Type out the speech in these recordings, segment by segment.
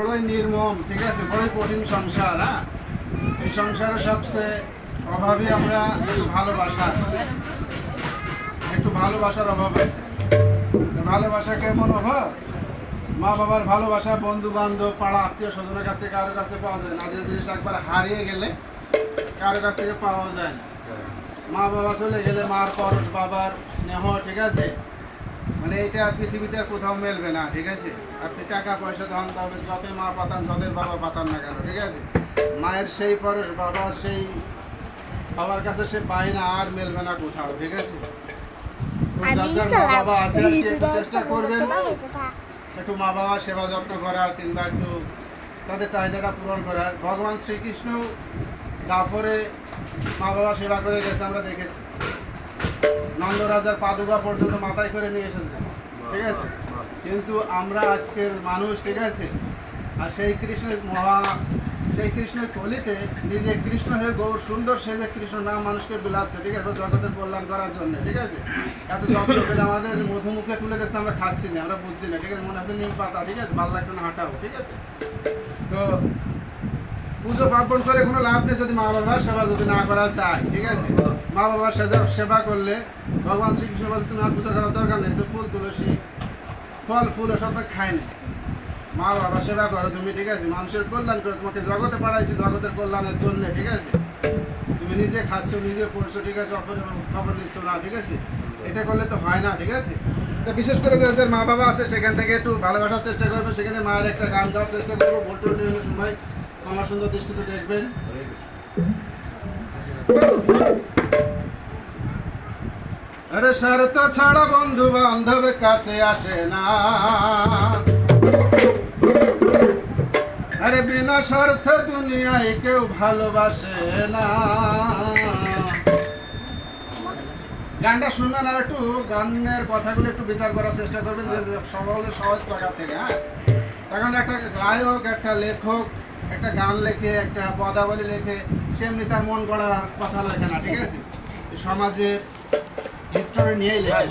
বড়ই নির্মম, ঠিক আছে? বড়ই কঠিন সংসার হ্যাঁ? এই সংসারে সবচেয়ে অভাবই আমরা ভালোবাসা একটু ভালোবাসার অভাব আছে। ভালোবাসা কেমন অভাব? মা বাবার ভালোবাসা বন্ধু বান্ধব পাড়া আত্মীয় স্বজনের কাছ থেকে কারোর কাছ থেকে পাওয়া যায় না। যে জিনিস একবার হারিয়ে গেলে কারোর কাছ থেকে পাওয়া যায় না। মা বাবা চলে গেলে মার পরশ, বাবার স্নেহ, ঠিক আছে? মানে এটা পৃথিবীতে আর কোথাও মেলবে না ঠিক আছে? আপনি টাকা পয়সা ধান তাহলে যতই মা পাতান যতই বাবা পাতান না কেন ঠিক আছে? মায়ের সেই পরশ বাবার সেই বাবার কাছে সে পায় না আর মেলবে না কোথাও ঠিক আছে? বাবা আছে একটু চেষ্টা করবেন। একটু মা বাবার সেবা যত্ন করার কিংবা একটু তাদের চাহিদাটা পূরণ করার। ভগবান শ্রীকৃষ্ণ দাপরে মা বাবা সেবা করে গেছে আমরা দেখেছি। নন্দরাজার পাদুকা পর্যন্ত মাথায় করে নিয়ে এসেছে। ঠিক আছে? কিন্তু আমরা আজকের মানুষ ঠিক আছে? আর সেই কৃষ্ণের মহা সেই কৃষ্ণের কলিতে নিজে কৃষ্ণ হয়ে গৌর সুন্দর সে যে কৃষ্ণ নাম মানুষকে বিলাচ্ছে ঠিক আছে? জগতের কল্যাণ করার জন্য ঠিক আছে? এত যত্ন করে আমাদের মধুমুখে তুলে দিচ্ছে আমরা খাচ্ছি না আমরা বুঝছি না ঠিক আছে? মনে হচ্ছে নিম পাতা ঠিক আছে? ভালো লাগছে না হাঁটাও ঠিক আছে? তো পুজো পার্বণ করে কোনো লাভ নেই যদি মা বাবার সেবা যদি না করা যায়, ঠিক আছে? মা বাবার সেবা- সেবা করলে ভগবান শ্রীকৃষ্ণ বলছে তুমি আর পুজো করার দরকার নেই তো ফুল, তুলসী, ফল, ফুল এসব তো খায় না। মা বাবা সেবা করো তুমি, ঠিক আছে? মানুষের কল্যাণ করো, তোমাকে জগতে পাঠাইছি, জগতের কল্যাণের জন্য, ঠিক আছে? তুমি নিজে খাচ্ছ, নিজে পড়ছো, ঠিক আছে? অপরের খবর নিচ্ছ না, ঠিক আছে? এটা করলে তো হয় না, ঠিক আছে? তো বিশেষ করে যাদের মা বাবা আছে, সেখান থেকে একটু ভালোবাসার চেষ্টা করবে, সেখানে মায়ের একটা গান গাওয়ার চেষ্টা করব হলে সবাই আমার সুন্দর দৃষ্টিতে দেখবেন। আরে শরত ছাড়া বন্ধু বান্ধব কাছে আসে না। আরে বিনা স্বার্থ দুনিয়ায় কেউ ভালোবাসে না। গানটা শুনবেন আর একটু গানের কথাগুলো একটু বিচার করার চেষ্টা করবেন যে যে সকলে সহজ জায়গা থেকে হ্যাঁ? তখন একটা গায়ক, একটা লেখক একটা গান লেখে একটা পদাবলী লেখে সেমনি তার মন গড়ার কথা লেখে না ঠিক আছে? সমাজের হিস্টোরি নিয়েই লেখে।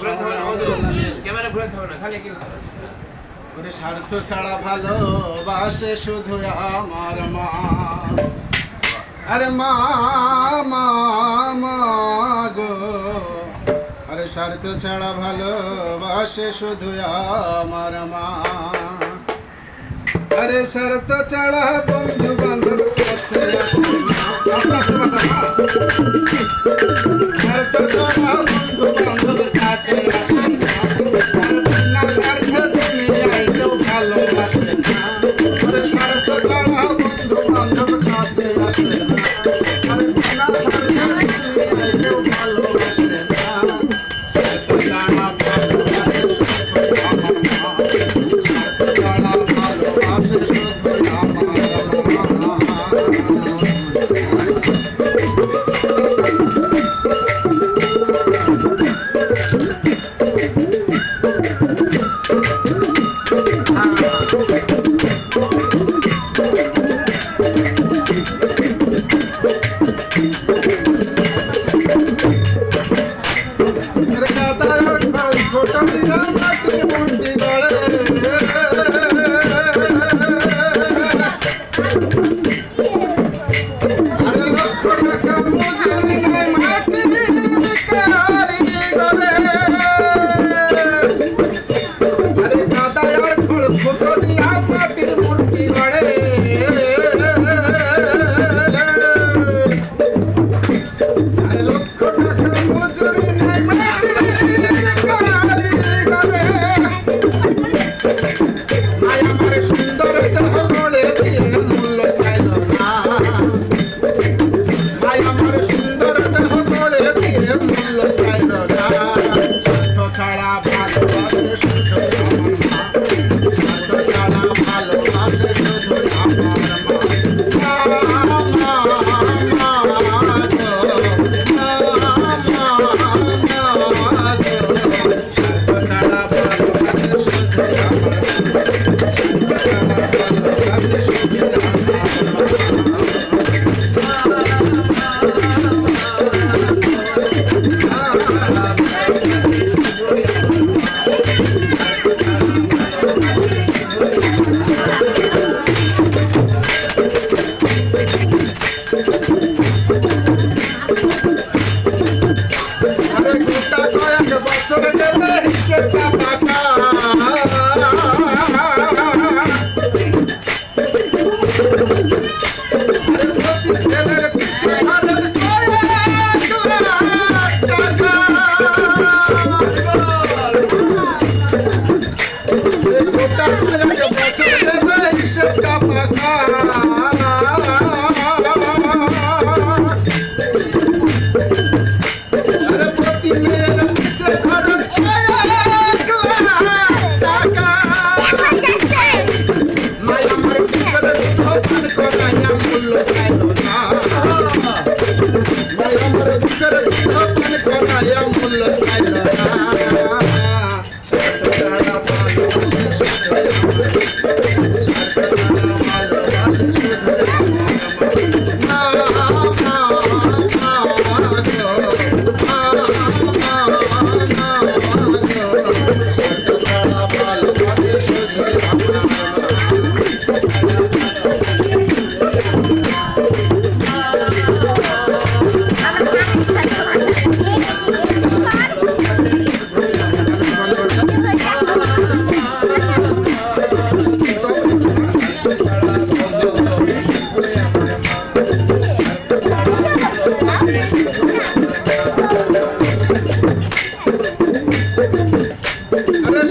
ওরে স্বার্থ ছাড়া ভালোবাসে শুধু আমার মা। আরে মা মা মা গো। আরে স্বার্থ ছাড়া ভালোবাসে শুধু আমার মা। আরে শরত ছাড়া বন্ধু বান্ধব কাছে শরত ছাড়া বন্ধু বান্ধব কাছে না। Come on, come on.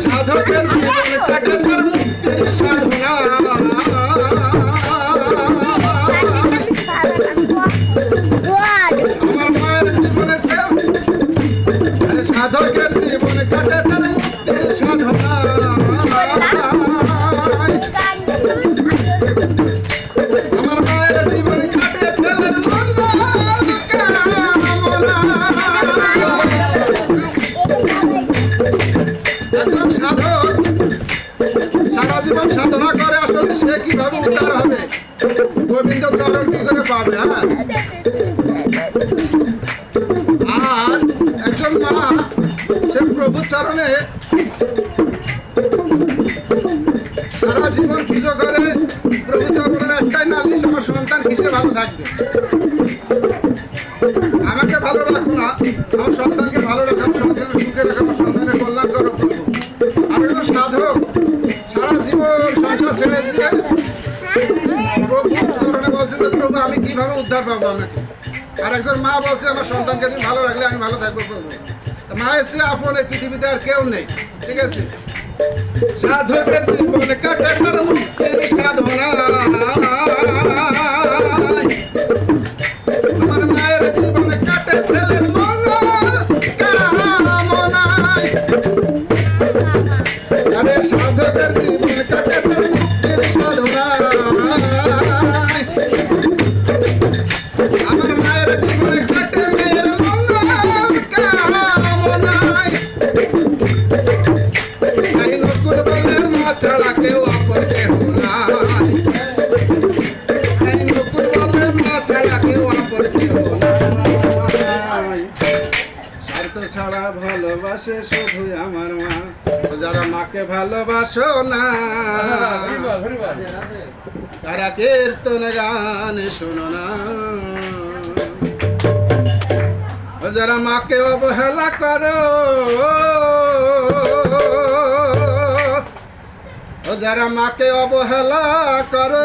সাধকের আর একজন মা, সে প্রভু চরণে সারা জীবন পুজো করে। প্রভু চরণের একটাই নালিশ, আমার সন্তান কিসে ভালো থাকবে? আমাকে ভালো রাখো না, আমার সন্তানকে ভালো রাখো, আমার সন্তানের সুখে রাখো, আমার সন্তানের কল্যাণ করো। আমি তো সাধক। সারা জীবন সংসার ছেড়ে দিয়ে প্রভু চরণে বলছে যে, প্রভু, আমি কীভাবে উদ্ধার পাবো আমাকে? আর একজন মা বলছে, আমার সন্তানকে তুমি ভালো রাখলে, আমি ভালো থাকব করব মা এসে আপন এই পৃথিবীতে আর কেউ নেই, ঠিক আছে? সাধু তার আমার মা যারা মাকে ভালোবাসো না তারা কীর্তন গান শোনো না। ও যারা মাকে অবহেলা করো যারা মাকে অবহেলা করো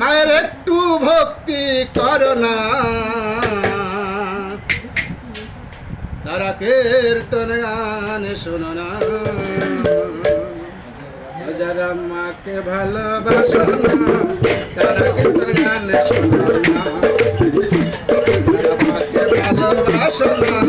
মায়ের একটু ভক্তি করো না। তারা কীর্তন গান শোনো না। যারা মাকে ভালোবাসো না, তারা কীর্তন গান শোনো না। যারা মাকে ভালোবাসো না